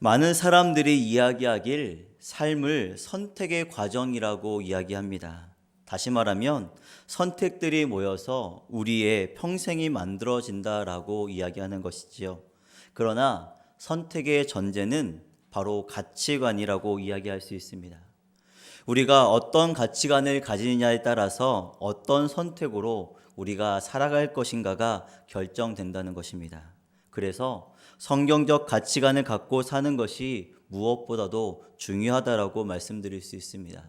많은 사람들이 이야기하길 삶을 선택의 과정이라고 이야기합니다. 다시 말하면 선택들이 모여서 우리의 평생이 만들어진다라고 이야기하는 것이지요. 그러나 선택의 전제는 바로 가치관이라고 이야기할 수 있습니다. 우리가 어떤 가치관을 가지느냐에 따라서 어떤 선택으로 우리가 살아갈 것인가가 결정된다는 것입니다. 그래서 성경적 가치관을 갖고 사는 것이 무엇보다도 중요하다라고 말씀드릴 수 있습니다.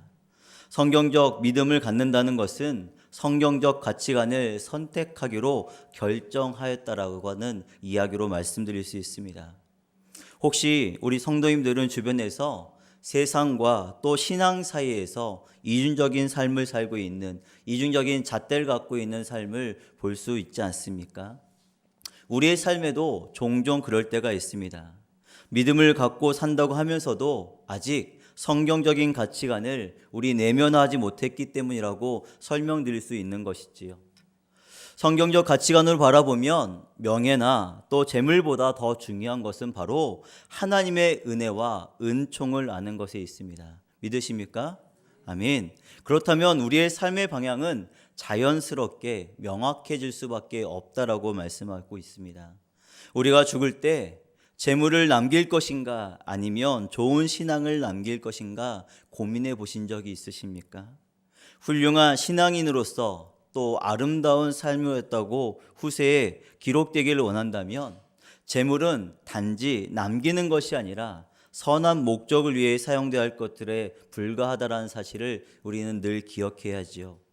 성경적 믿음을 갖는다는 것은 성경적 가치관을 선택하기로 결정하였다라고 하는 이야기로 말씀드릴 수 있습니다. 혹시 우리 성도님들은 주변에서 세상과 또 신앙 사이에서 이중적인 삶을 살고 있는 이중적인 잣대를 갖고 있는 삶을 볼 수 있지 않습니까? 우리의 삶에도 종종 그럴 때가 있습니다. 믿음을 갖고 산다고 하면서도 아직 성경적인 가치관을 우리 내면화하지 못했기 때문이라고 설명드릴 수 있는 것이지요. 성경적 가치관으로 바라보면 명예나 또 재물보다 더 중요한 것은 바로 하나님의 은혜와 은총을 아는 것에 있습니다. 믿으십니까? 아멘. 그렇다면 우리의 삶의 방향은 자연스럽게 명확해질 수밖에 없다라고 말씀하고 있습니다. 우리가 죽을 때 재물을 남길 것인가 아니면 좋은 신앙을 남길 것인가 고민해 보신 적이 있으십니까? 훌륭한 신앙인으로서 또 아름다운 삶이었다고 후세에 기록되기를 원한다면 재물은 단지 남기는 것이 아니라 선한 목적을 위해 사용되어야 할 것들에 불과하다라는 사실을 우리는 늘 기억해야지요.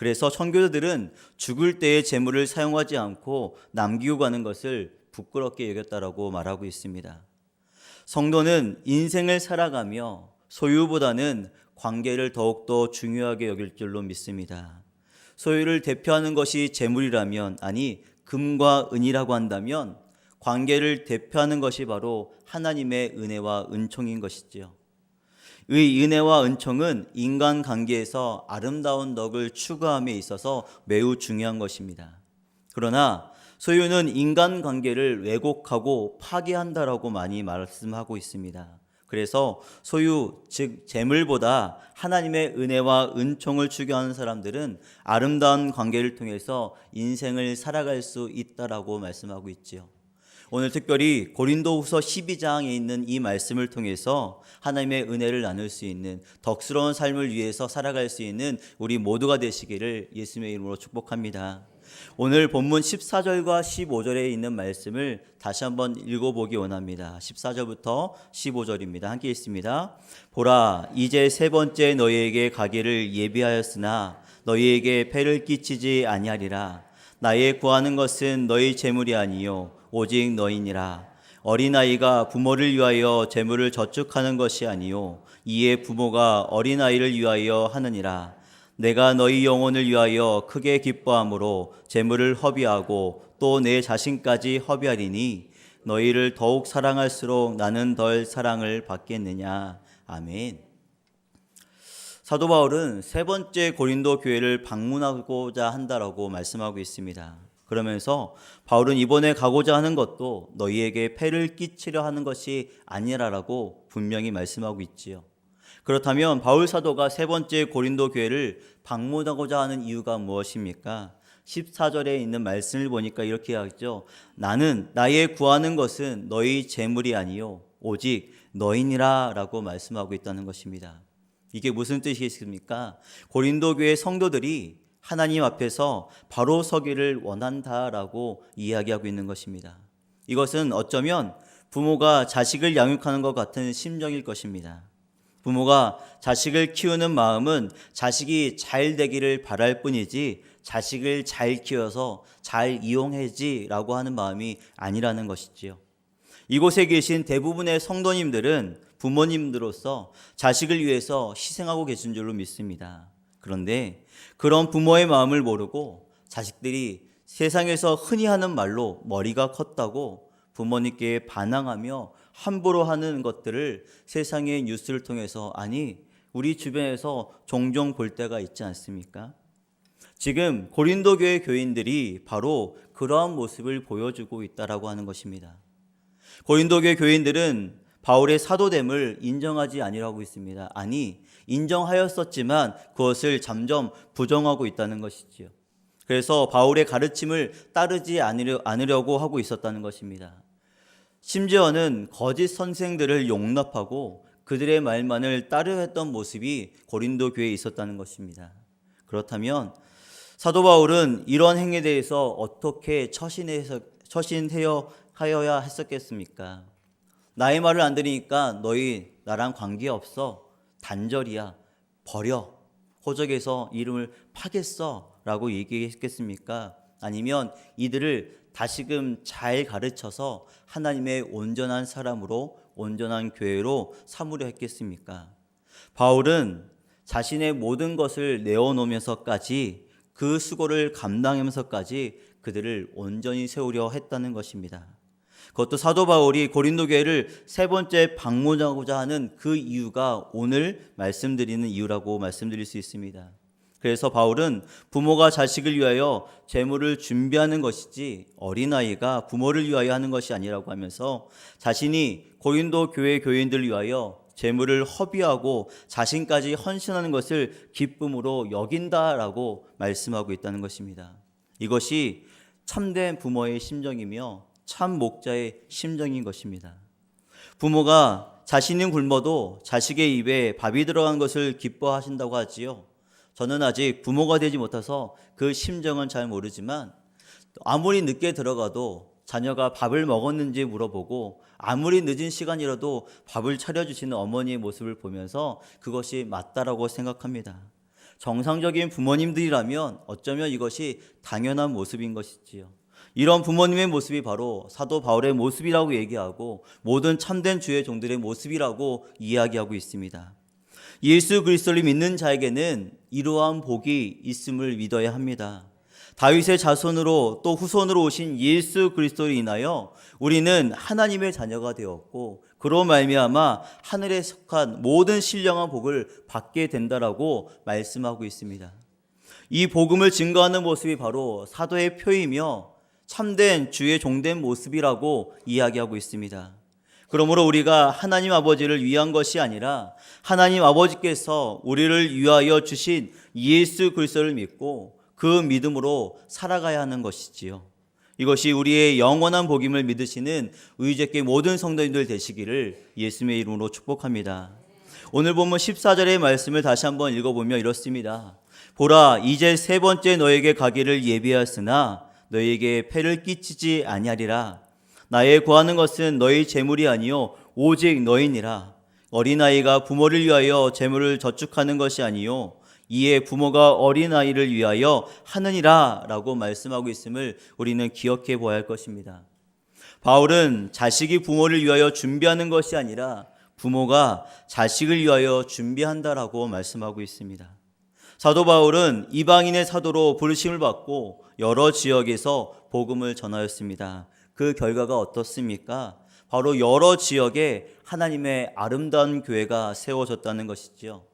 그래서 청교도들은 죽을 때의 재물을 사용하지 않고 남기고 가는 것을 부끄럽게 여겼다라고 말하고 있습니다. 성도는 인생을 살아가며 소유보다는 관계를 더욱더 중요하게 여길 줄로 믿습니다. 소유를 대표하는 것이 재물이라면 아니 금과 은이라고 한다면 관계를 대표하는 것이 바로 하나님의 은혜와 은총인 것이지요. 의 은혜와 은총은 인간 관계에서 아름다운 덕을 추구함에 있어서 매우 중요한 것입니다. 그러나 소유는 인간 관계를 왜곡하고 파괴한다라고 많이 말씀하고 있습니다. 그래서 소유 즉 재물보다 하나님의 은혜와 은총을 추구하는 사람들은 아름다운 관계를 통해서 인생을 살아갈 수 있다라고 말씀하고 있지요. 오늘 특별히 고린도후서 12장에 있는 이 말씀을 통해서 하나님의 은혜를 나눌 수 있는 덕스러운 삶을 위해서 살아갈 수 있는 우리 모두가 되시기를 예수님의 이름으로 축복합니다. 오늘 본문 14절과 15절에 있는 말씀을 다시 한번 읽어보기 원합니다. 14절부터 15절입니다. 함께 있습니다. 보라, 이제 세 번째 너희에게 가기를 예비하였으나 너희에게 폐를 끼치지 아니하리라. 나의 구하는 것은 너희 재물이 아니요 오직 너희니라. 어린아이가 부모를 위하여 재물을 저축하는 것이 아니요 이에 부모가 어린아이를 위하여 하느니라. 내가 너희 영혼을 위하여 크게 기뻐함으로 재물을 허비하고 또 내 자신까지 허비하리니 너희를 더욱 사랑할수록 나는 덜 사랑을 받겠느냐. 아멘. 사도 바울은 세 번째 고린도 교회를 방문하고자 한다라고 말씀하고 있습니다. 그러면서 바울은 이번에 가고자 하는 것도 너희에게 폐를 끼치려 하는 것이 아니라라고 분명히 말씀하고 있지요. 그렇다면 바울 사도가 세 번째 고린도 교회를 방문하고자 하는 이유가 무엇입니까? 14절에 있는 말씀을 보니까 이렇게 하죠. 나는 나의 구하는 것은 너희 재물이 아니요 오직 너희니라라고 말씀하고 있다는 것입니다. 이게 무슨 뜻이겠습니까? 고린도 교회 성도들이 하나님 앞에서 바로 서기를 원한다라고 이야기하고 있는 것입니다. 이것은 어쩌면 부모가 자식을 양육하는 것 같은 심정일 것입니다. 부모가 자식을 키우는 마음은 자식이 잘 되기를 바랄 뿐이지 자식을 잘 키워서 잘 이용해지라고 하는 마음이 아니라는 것이지요. 이곳에 계신 대부분의 성도님들은 부모님들로서 자식을 위해서 희생하고 계신 줄로 믿습니다. 그런데 그런 부모의 마음을 모르고 자식들이 세상에서 흔히 하는 말로 머리가 컸다고 부모님께 반항하며 함부로 하는 것들을 세상의 뉴스를 통해서 아니 우리 주변에서 종종 볼 때가 있지 않습니까? 지금 고린도 교회 교인들이 바로 그러한 모습을 보여주고 있다라고 하는 것입니다. 고린도 교회 교인들은 바울의 사도됨을 인정하지 아니라고 있습니다. 아니, 인정하였었지만 그것을 점점 부정하고 있다는 것이지요. 그래서 바울의 가르침을 따르지 않으려, 않으려고 하고 있었다는 것입니다. 심지어는 거짓 선생들을 용납하고 그들의 말만을 따르려 했던 모습이 고린도 교회에 있었다는 것입니다. 그렇다면 사도 바울은 이런 행위에 대해서 어떻게 처신해서 처신하여 하여야 했었겠습니까? 나의 말을 안 들으니까 너희 나랑 관계 없어 단절이야 버려 호적에서 이름을 파겠어 라고 얘기했겠습니까? 아니면 이들을 다시금 잘 가르쳐서 하나님의 온전한 사람으로 온전한 교회로 삼으려 했겠습니까? 바울은 자신의 모든 것을 내어놓으면서까지 그 수고를 감당하면서까지 그들을 온전히 세우려 했다는 것입니다. 그것도 사도 바울이 고린도 교회를 세 번째 방문하고자 하는 그 이유가 오늘 말씀드리는 이유라고 말씀드릴 수 있습니다. 그래서 바울은 부모가 자식을 위하여 재물을 준비하는 것이지 어린아이가 부모를 위하여 하는 것이 아니라고 하면서 자신이 고린도 교회 교인들을 위하여 재물을 허비하고 자신까지 헌신하는 것을 기쁨으로 여긴다라고 말씀하고 있다는 것입니다. 이것이 참된 부모의 심정이며 참 목자의 심정인 것입니다. 부모가 자신은 굶어도 자식의 입에 밥이 들어간 것을 기뻐하신다고 하지요. 저는 아직 부모가 되지 못해서 그 심정은 잘 모르지만 아무리 늦게 들어가도 자녀가 밥을 먹었는지 물어보고 아무리 늦은 시간이라도 밥을 차려주시는 어머니의 모습을 보면서 그것이 맞다라고 생각합니다. 정상적인 부모님들이라면 어쩌면 이것이 당연한 모습인 것이지요. 이런 부모님의 모습이 바로 사도 바울의 모습이라고 얘기하고 모든 참된 주의 종들의 모습이라고 이야기하고 있습니다. 예수 그리스도를 믿는 자에게는 이러한 복이 있음을 믿어야 합니다. 다윗의 자손으로 또 후손으로 오신 예수 그리스도로 인하여 우리는 하나님의 자녀가 되었고 그로 말미암아 하늘에 속한 모든 신령한 복을 받게 된다라고 말씀하고 있습니다. 이 복음을 증거하는 모습이 바로 사도의 표이며 참된 주의 종된 모습이라고 이야기하고 있습니다. 그러므로 우리가 하나님 아버지를 위한 것이 아니라 하나님 아버지께서 우리를 위하여 주신 예수 그리스도를 믿고 그 믿음으로 살아가야 하는 것이지요. 이것이 우리의 영원한 복임을 믿으시는 의제께 모든 성도님들 되시기를 예수님의 이름으로 축복합니다. 오늘 본문 14절의 말씀을 다시 한번 읽어보며 이렇습니다. 보라 이제 세 번째 너에게 가기를 예비하였으나 너에게 폐를 끼치지 아니하리라. 나의 구하는 것은 너희 재물이 아니요 오직 너희니라. 어린아이가 부모를 위하여 재물을 저축하는 것이 아니요 이에 부모가 어린아이를 위하여 하느니라 라고 말씀하고 있음을 우리는 기억해 보아야 할 것입니다. 바울은 자식이 부모를 위하여 준비하는 것이 아니라 부모가 자식을 위하여 준비한다라고 말씀하고 있습니다. 사도 바울은 이방인의 사도로 부르심을 받고 여러 지역에서 복음을 전하였습니다. 그 결과가 어떻습니까? 바로 여러 지역에 하나님의 아름다운 교회가 세워졌다는 것이지요.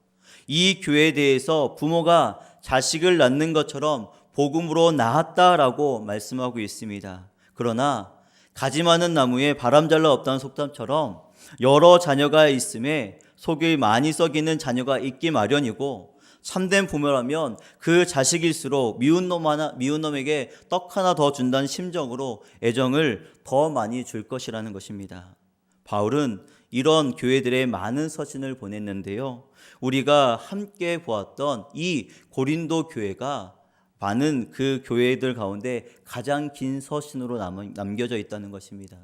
이 교회에 대해서 부모가 자식을 낳는 것처럼 복음으로 낳았다라고 말씀하고 있습니다. 그러나 가지 많은 나무에 바람 잘라 없다는 속담처럼 여러 자녀가 있음에 속이 많이 썩이는 자녀가 있기 마련이고 참된 부모라면 그 자식일수록 미운 놈 하나 미운 놈에게 떡 하나 더 준다는 심정으로 애정을 더 많이 줄 것이라는 것입니다. 바울은 이런 교회들의 많은 서신을 보냈는데요. 우리가 함께 보았던 이 고린도 교회가 많은 그 교회들 가운데 가장 긴 서신으로 남겨져 있다는 것입니다.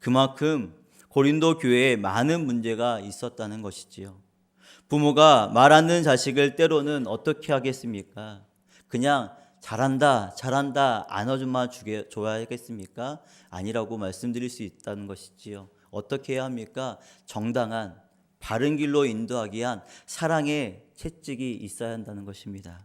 그만큼 고린도 교회에 많은 문제가 있었다는 것이지요. 부모가 말 않는 자식을 때로는 어떻게 하겠습니까? 그냥 잘한다, 잘한다, 안아주만 주게 줘야겠습니까? 아니라고 말씀드릴 수 있다는 것이지요. 어떻게 해야 합니까? 정당한 바른 길로 인도하기 위한 사랑의 채찍이 있어야 한다는 것입니다.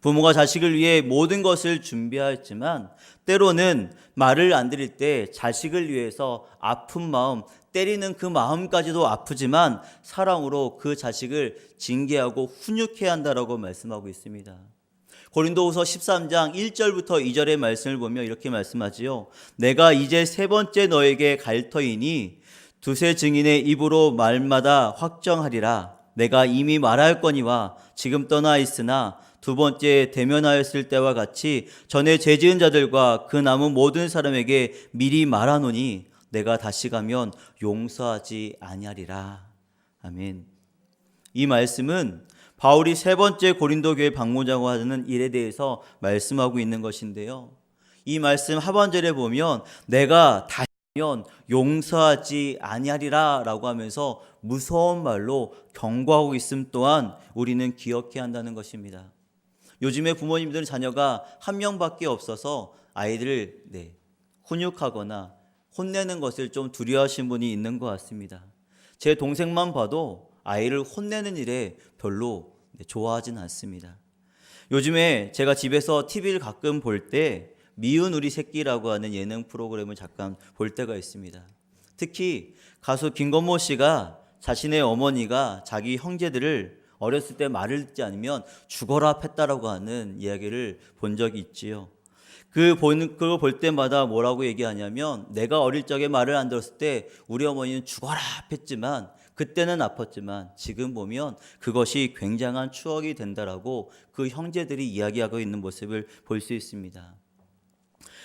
부모가 자식을 위해 모든 것을 준비하였지만 때로는 말을 안 들을 때 자식을 위해서 아픈 마음, 때리는 그 마음까지도 아프지만 사랑으로 그 자식을 징계하고 훈육해야 한다라고 말씀하고 있습니다. 고린도후서 13장 1절부터 2절의 말씀을 보며 이렇게 말씀하지요. 내가 이제 세 번째 너에게 갈 터이니 두세 증인의 입으로 말마다 확정하리라. 내가 이미 말할 거니와 지금 떠나 있으나 두 번째 대면하였을 때와 같이 전에 죄지은 자들과 그 남은 모든 사람에게 미리 말하노니 내가 다시 가면 용서하지 아니하리라. 아멘. 이 말씀은 바울이 세 번째 고린도 교회 방문자고 하는 일에 대해서 말씀하고 있는 것인데요. 이 말씀 하반절에 보면 내가 다시면 용서하지 아니하리라라고 하면서 무서운 말로 경고하고 있음 또한 우리는 기억해야 한다는 것입니다. 요즘에 부모님들은 자녀가 한 명밖에 없어서 아이들을 네, 훈육하거나 혼내는 것을 좀 두려워하신 분이 있는 것 같습니다. 제 동생만 봐도 아이를 혼내는 일에 별로 네, 좋아하진 않습니다. 요즘에 제가 집에서 TV를 가끔 볼 때 미운 우리 새끼라고 하는 예능 프로그램을 잠깐 볼 때가 있습니다. 특히 가수 김건모 씨가 자신의 어머니가 자기 형제들을 어렸을 때 말을 듣지 않으면 죽어라 했다라고 하는 이야기를 본 적이 있지요. 그 보는 그거 볼 때마다 뭐라고 얘기하냐면 내가 어릴 적에 말을 안 들었을 때 우리 어머니는 죽어라 했지만 그때는 아팠지만 지금 보면 그것이 굉장한 추억이 된다라고 그 형제들이 이야기하고 있는 모습을 볼 수 있습니다.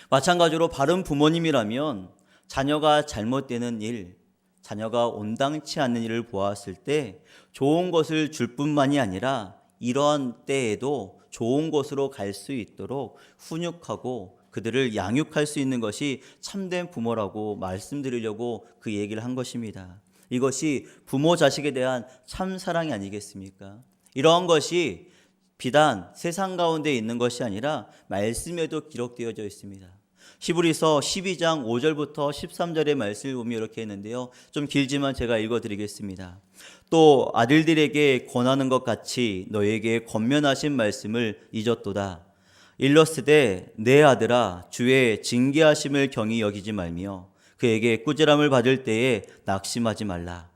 마찬가지로 바른 부모님이라면 자녀가 잘못되는 일, 자녀가 온당치 않는 일을 보았을 때 좋은 것을 줄 뿐만이 아니라 이러한 때에도 좋은 곳으로 갈 수 있도록 훈육하고 그들을 양육할 수 있는 것이 참된 부모라고 말씀드리려고 그 얘기를 한 것입니다. 이것이 부모 자식에 대한 참 사랑이 아니겠습니까? 이러한 것이 비단 세상 가운데 있는 것이 아니라 말씀에도 기록되어져 있습니다. 히브리서 12장 5절부터 13절의 말씀을 보면 이렇게 했는데요. 좀 길지만 제가 읽어 드리겠습니다. 또 아들들에게 권하는 것 같이 너에게 권면하신 말씀을 잊었도다. 일러스되 내 아들아 주의 징계하심을 경히 여기지 말며 그에게 꾸지람을 받을 때에 낙심하지 말라.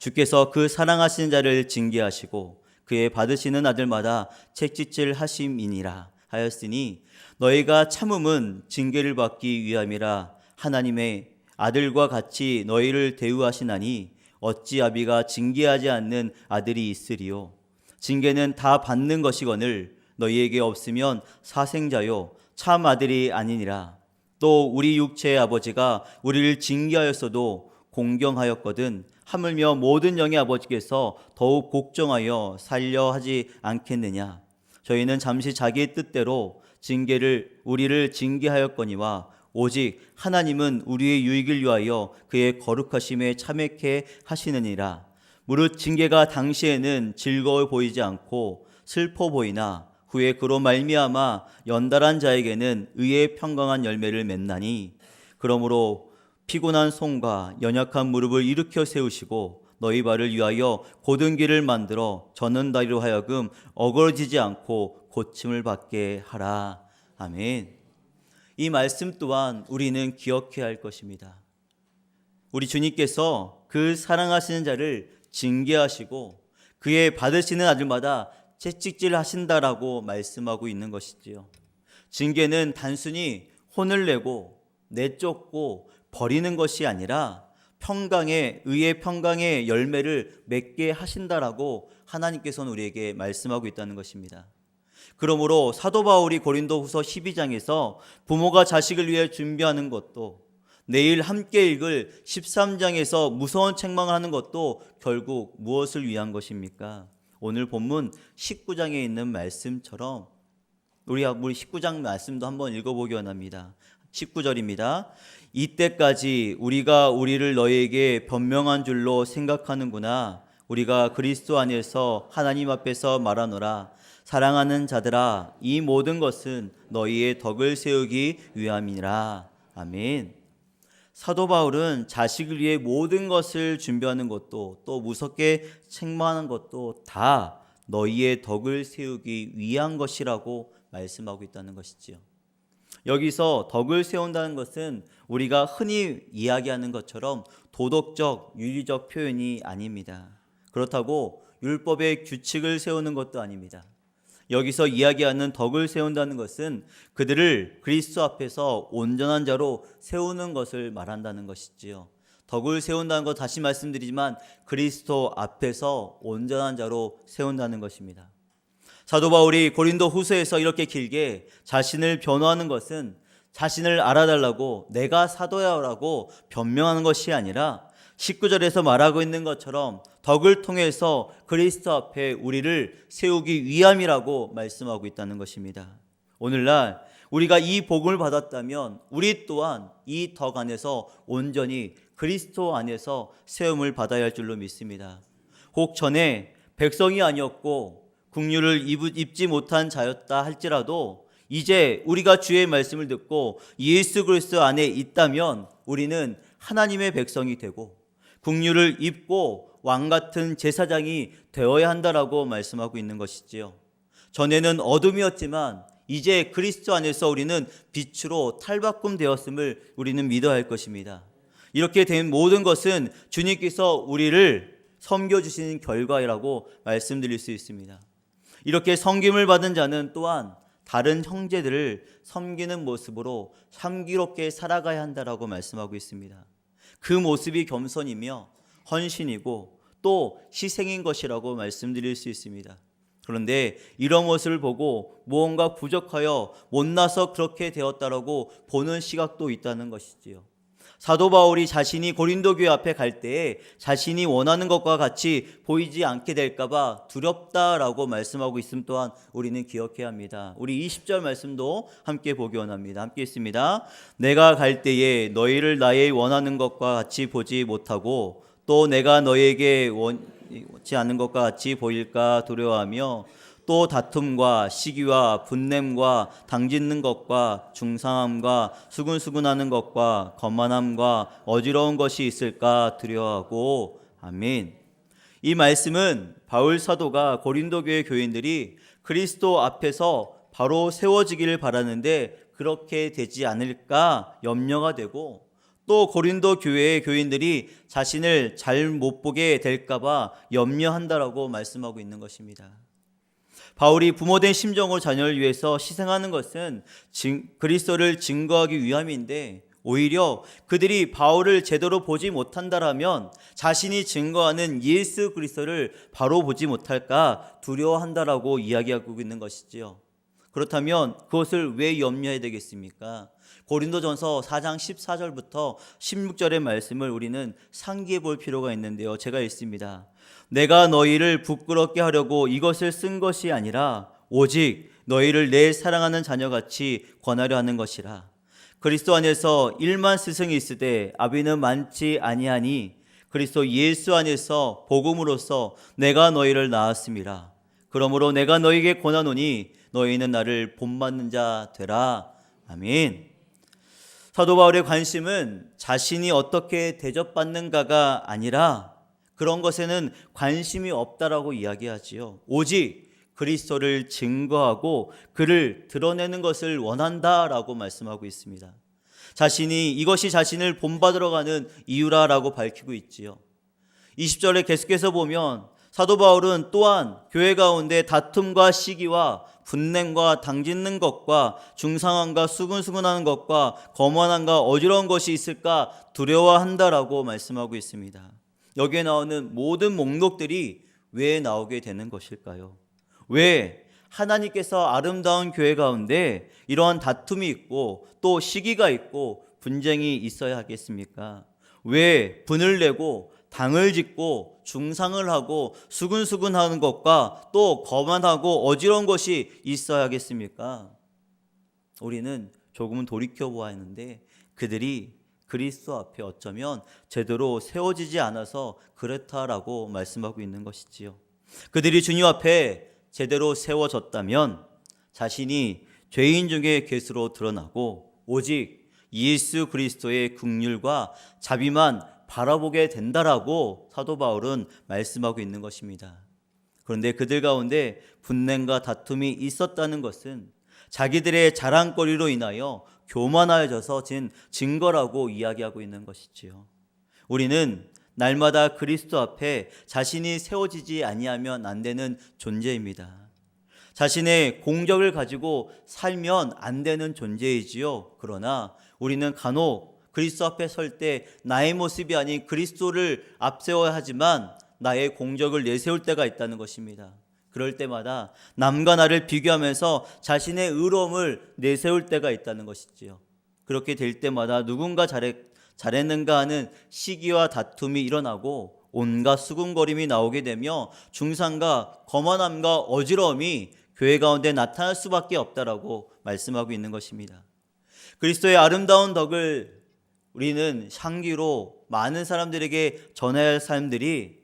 주께서 그 사랑하시는 자를 징계하시고 그의 받으시는 아들마다 책짓질 하심이니라 하였으니 너희가 참음은 징계를 받기 위함이라 하나님의 아들과 같이 너희를 대우하시나니 어찌 아비가 징계하지 않는 아들이 있으리요? 징계는 다 받는 것이거늘 너희에게 없으면 사생자요 참 아들이 아니니라. 또 우리 육체의 아버지가 우리를 징계하였어도 공경하였거든 하물며 모든 영의 아버지께서 더욱 복종하여 살려 하지 않겠느냐? 저희는 잠시 자기의 뜻대로 징계를 우리를 징계하였거니와 오직 하나님은 우리의 유익을 위하여 그의 거룩하심에 참여케 하시느니라. 무릇 징계가 당시에는 즐거워 보이지 않고 슬퍼 보이나 후에 그로 말미암아 연달한 자에게는 의의 평강한 열매를 맺나니 그러므로 피곤한 손과 연약한 무릎을 일으켜 세우시고 너희 발을 위하여 고든 길을 만들어 저는 다리로 하여금 어그러지지 않고 고침을 받게 하라. 아멘. 이 말씀 또한 우리는 기억해야 할 것입니다. 우리 주님께서 그 사랑하시는 자를 징계하시고 그의 받으시는 아들마다 채찍질 하신다라고 말씀하고 있는 것이지요. 징계는 단순히 혼을 내고 내쫓고 버리는 것이 아니라 평강의 의의 평강의 열매를 맺게 하신다라고 하나님께서는 우리에게 말씀하고 있다는 것입니다. 그러므로 사도 바울이 고린도후서 12장에서 부모가 자식을 위해 준비하는 것도 내일 함께 읽을 13장에서 무서운 책망을 하는 것도 결국 무엇을 위한 것입니까? 오늘 본문 19장에 있는 말씀처럼 우리 19장 말씀도 한번 읽어보기 원합니다. 19절입니다. 이때까지 우리가 우리를 너희에게 변명한 줄로 생각하는구나. 우리가 그리스도 안에서 하나님 앞에서 말하노라. 사랑하는 자들아, 이 모든 것은 너희의 덕을 세우기 위함이라. 아멘. 사도 바울은 자식을 위해 모든 것을 준비하는 것도 또 무섭게 책망하는 것도 다 너희의 덕을 세우기 위한 것이라고 말씀하고 있다는 것이지요. 여기서 덕을 세운다는 것은 우리가 흔히 이야기하는 것처럼 도덕적, 윤리적 표현이 아닙니다. 그렇다고 율법의 규칙을 세우는 것도 아닙니다. 여기서 이야기하는 덕을 세운다는 것은 그들을 그리스도 앞에서 온전한 자로 세우는 것을 말한다는 것이지요. 덕을 세운다는 것 다시 말씀드리지만 그리스도 앞에서 온전한 자로 세운다는 것입니다. 사도 바울이 고린도 후서에서 이렇게 길게 자신을 변호하는 것은 자신을 알아달라고 내가 사도야라고 변명하는 것이 아니라 19절에서 말하고 있는 것처럼 덕을 통해서 그리스도 앞에 우리를 세우기 위함이라고 말씀하고 있다는 것입니다. 오늘날 우리가 이 복을 받았다면 우리 또한 이 덕 안에서 온전히 그리스도 안에서 세움을 받아야 할 줄로 믿습니다. 혹 전에 백성이 아니었고 국류를 입지 못한 자였다 할지라도 이제 우리가 주의 말씀을 듣고 예수 그리스도 안에 있다면 우리는 하나님의 백성이 되고 국류를 입고 왕 같은 제사장이 되어야 한다라고 말씀하고 있는 것이지요. 전에는 어둠이었지만 이제 그리스도 안에서 우리는 빛으로 탈바꿈 되었음을 우리는 믿어야 할 것입니다. 이렇게 된 모든 것은 주님께서 우리를 섬겨 주시는 결과라고 말씀드릴 수 있습니다. 이렇게 섬김을 받은 자는 또한 다른 형제들을 섬기는 모습으로 향기롭게 살아가야 한다라고 말씀하고 있습니다. 그 모습이 겸손이며 헌신이고 또 희생인 것이라고 말씀드릴 수 있습니다. 그런데 이런 모습을 보고 무언가 부족하여 못나서 그렇게 되었다라고 보는 시각도 있다는 것이지요. 사도 바울이 자신이 고린도 교회 앞에 갈 때에 자신이 원하는 것과 같이 보이지 않게 될까봐 두렵다라고 말씀하고 있음 또한 우리는 기억해야 합니다. 우리 20절 말씀도 함께 보기 원합니다. 함께 있습니다. 내가 갈 때에 너희를 나의 원하는 것과 같이 보지 못하고 또 내가 너에게 원치 않는 것과 같이 보일까 두려워하며 또 다툼과 시기와 분냄과 당짓는 것과 중상함과 수근수근하는 것과 거만함과 어지러운 것이 있을까 두려워하고 아멘. 이 말씀은 바울 사도가 고린도 교회 교인들이 그리스도 앞에서 바로 세워지기를 바라는데 그렇게 되지 않을까 염려가 되고 또 고린도 교회의 교인들이 자신을 잘 못 보게 될까봐 염려한다라고 말씀하고 있는 것입니다. 바울이 부모된 심정으로 자녀를 위해서 희생하는 것은 그리스도를 증거하기 위함인데 오히려 그들이 바울을 제대로 보지 못한다라면 자신이 증거하는 예수 그리스도를 바로 보지 못할까 두려워한다라고 이야기하고 있는 것이지요. 그렇다면 그것을 왜 염려해야 되겠습니까? 고린도전서 4장 14절부터 16절의 말씀을 우리는 상기해 볼 필요가 있는데요. 제가 읽습니다. 내가 너희를 부끄럽게 하려고 이것을 쓴 것이 아니라 오직 너희를 내 사랑하는 자녀같이 권하려 하는 것이라. 그리스도 안에서 일만 스승이 있으되 아비는 많지 아니하니 그리스도 예수 안에서 복음으로써 내가 너희를 낳았습니다. 그러므로 내가 너희에게 권하노니 너희는 나를 본받는 자 되라. 아멘. 사도 바울의 관심은 자신이 어떻게 대접받는가가 아니라 그런 것에는 관심이 없다라고 이야기하지요. 오직 그리스도를 증거하고 그를 드러내는 것을 원한다라고 말씀하고 있습니다. 자신이 이것이 자신을 본받으러 가는 이유라라고 밝히고 있지요. 20절에 계속해서 보면 사도 바울은 또한 교회 가운데 다툼과 시기와 분냄과 당짓는 것과 중상함과 수근수근하는 것과 거만함과 어지러운 것이 있을까 두려워한다라고 말씀하고 있습니다. 여기에 나오는 모든 목록들이 왜 나오게 되는 것일까요? 왜 하나님께서 아름다운 교회 가운데 이러한 다툼이 있고 또 시기가 있고 분쟁이 있어야 하겠습니까? 왜 분을 내고 당을 짓고 중상을 하고 수근수근 하는 것과 또 거만하고 어지러운 것이 있어야겠습니까? 우리는 조금은 돌이켜 보아야 하는데 그들이 그리스도 앞에 어쩌면 제대로 세워지지 않아서 그렇다라고 말씀하고 있는 것이지요. 그들이 주님 앞에 제대로 세워졌다면 자신이 죄인 중에 괴수로 드러나고 오직 예수 그리스도의 국률과 자비만 바라보게 된다라고 사도 바울은 말씀하고 있는 것입니다. 그런데 그들 가운데 분냄과 다툼이 있었다는 것은 자기들의 자랑거리로 인하여 교만하여져서 진 증거라고 이야기하고 있는 것이지요. 우리는 날마다 그리스도 앞에 자신이 세워지지 아니하면 안 되는 존재입니다. 자신의 공적을 가지고 살면 안 되는 존재이지요. 그러나 우리는 간혹 그리스도 앞에 설 때 나의 모습이 아닌 그리스도를 앞세워야 하지만 나의 공적을 내세울 때가 있다는 것입니다. 그럴 때마다 남과 나를 비교하면서 자신의 의로움을 내세울 때가 있다는 것이지요. 그렇게 될 때마다 누군가 잘했, 잘했는가 하는 시기와 다툼이 일어나고 온갖 수군거림이 나오게 되며 중상과 거만함과 어지러움이 교회 가운데 나타날 수밖에 없다라고 말씀하고 있는 것입니다. 그리스도의 아름다운 덕을 우리는 향기로 많은 사람들에게 전해야 할 사람들이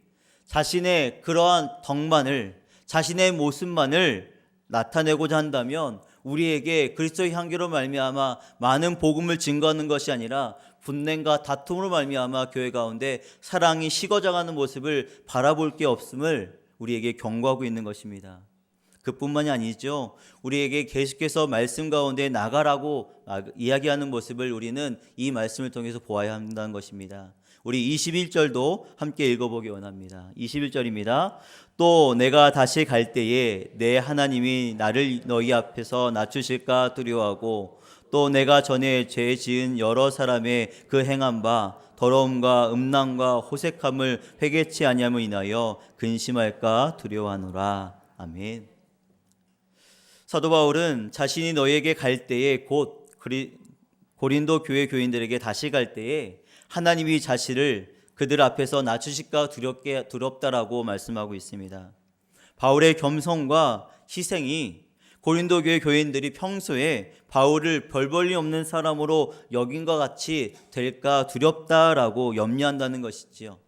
자신의 그러한 덕만을 자신의 모습만을 나타내고자 한다면 우리에게 그리스도의 향기로 말미암아 많은 복음을 증거하는 것이 아니라 분냄과 다툼으로 말미암아 교회 가운데 사랑이 식어져가는 모습을 바라볼 게 없음을 우리에게 경고하고 있는 것입니다. 그뿐만이 아니죠. 우리에게 계속해서 말씀 가운데 나가라고 이야기하는 모습을 우리는 이 말씀을 통해서 보아야 한다는 것입니다. 우리 21절도 함께 읽어보기 원합니다. 21절입니다. 또 내가 다시 갈 때에 내 하나님이 나를 너희 앞에서 낮추실까 두려워하고 또 내가 전에 죄 지은 여러 사람의 그 행한 바 더러움과 음란과 호색함을 회개치 아니함을 인하여 근심할까 두려워하노라. 아멘. 사도 바울은 자신이 너희에게 갈 때에 곧 고린도 교회 교인들에게 다시 갈 때에 하나님이 자신을 그들 앞에서 낮추실까 두렵게 두렵다라고 말씀하고 있습니다. 바울의 겸손과 희생이 고린도 교회 교인들이 평소에 바울을 별볼일 없는 사람으로 여긴과 같이 될까 두렵다라고 염려한다는 것이지요.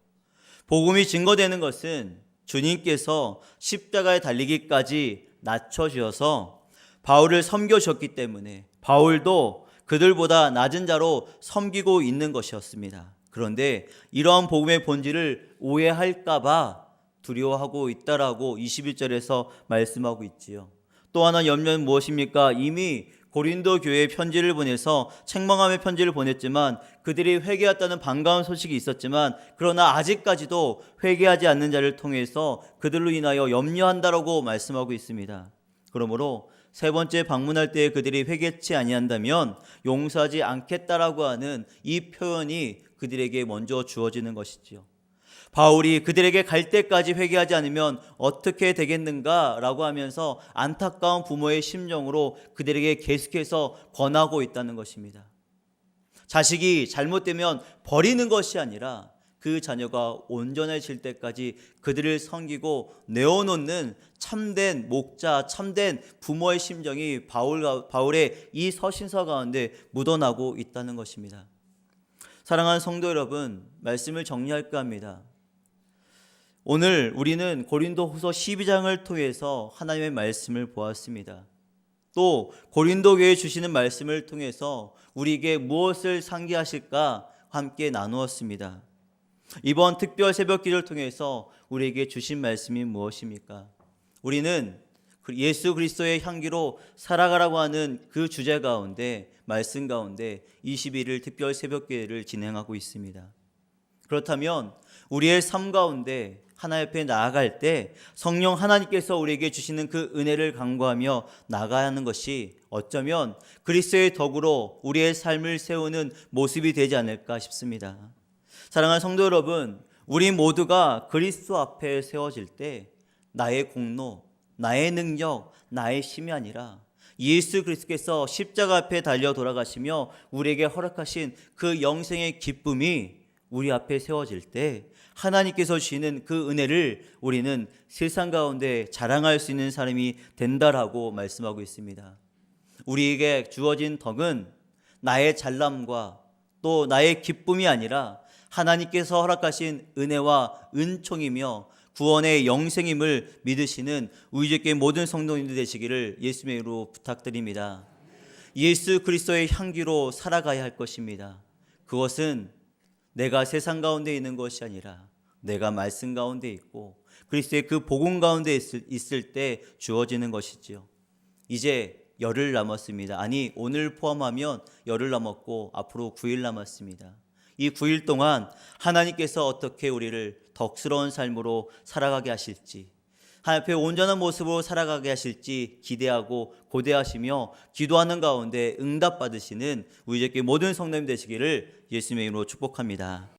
복음이 증거되는 것은 주님께서 십자가에 달리기까지 낮춰주셔서 바울을 섬겨주셨기 때문에 바울도 그들보다 낮은 자로 섬기고 있는 것이었습니다. 그런데 이러한 복음의 본질을 오해할까봐 두려워하고 있다라고 21절에서 말씀하고 있지요. 또 하나 염려는 무엇입니까? 이미 고린도 교회에 편지를 보내서 책망함의 편지를 보냈지만 그들이 회개했다는 반가운 소식이 있었지만 그러나 아직까지도 회개하지 않는 자를 통해서 그들로 인하여 염려한다라고 말씀하고 있습니다. 그러므로 세 번째 방문할 때 그들이 회개치 아니한다면 용서하지 않겠다라고 하는 이 표현이 그들에게 먼저 주어지는 것이지요. 바울이 그들에게 갈 때까지 회개하지 않으면 어떻게 되겠는가라고 하면서 안타까운 부모의 심정으로 그들에게 계속해서 권하고 있다는 것입니다. 자식이 잘못되면 버리는 것이 아니라 그 자녀가 온전해질 때까지 그들을 섬기고 내어놓는 참된 목자, 참된 부모의 심정이 바울, 바울의 이 서신서 가운데 묻어나고 있다는 것입니다. 사랑하는 성도 여러분, 말씀을 정리할까 합니다. 오늘 우리는 고린도 후서 12장을 통해서 하나님의 말씀을 보았습니다. 또 고린도 교회 주시는 말씀을 통해서 우리에게 무엇을 상기하실까 함께 나누었습니다. 이번 특별 새벽 기도를 통해서 우리에게 주신 말씀이 무엇입니까? 우리는 예수 그리스도의 향기로 살아가라고 하는 그 주제 가운데 말씀 가운데 21일 특별 새벽 기도를 진행하고 있습니다. 그렇다면 우리의 삶 가운데 하나 옆에 나아갈 때 성령 하나님께서 우리에게 주시는 그 은혜를 간구하며 나가야 하는 것이 어쩌면 그리스도의 덕으로 우리의 삶을 세우는 모습이 되지 않을까 싶습니다. 사랑하는 성도 여러분, 우리 모두가 그리스도 앞에 세워질 때 나의 공로, 나의 능력, 나의 힘이 아니라 예수 그리스도께서 십자가 앞에 달려 돌아가시며 우리에게 허락하신 그 영생의 기쁨이 우리 앞에 세워질 때 하나님께서 주시는 그 은혜를 우리는 세상 가운데 자랑할 수 있는 사람이 된다라고 말씀하고 있습니다. 우리에게 주어진 덕은 나의 잘남과 또 나의 기쁨이 아니라 하나님께서 허락하신 은혜와 은총이며 구원의 영생임을 믿으시는 우리 주께 모든 성도님들 되시기를 예수님의 이름으로 부탁드립니다. 예수 그리스도의 향기로 살아가야 할 것입니다. 그것은 내가 세상 가운데 있는 것이 아니라 내가 말씀 가운데 있고 그리스도의 그 복음 가운데 있을, 있을 때 주어지는 것이지요. 이제 열흘 남았습니다. 아니 오늘 포함하면 열흘 남았고 앞으로 9일 남았습니다. 이 9일 동안 하나님께서 어떻게 우리를 덕스러운 삶으로 살아가게 하실지 하나님 앞에 온전한 모습으로 살아가게 하실지 기대하고 고대하시며 기도하는 가운데 응답받으시는 우리 제게 모든 성도님 되시기를 예수님의 이름으로 축복합니다.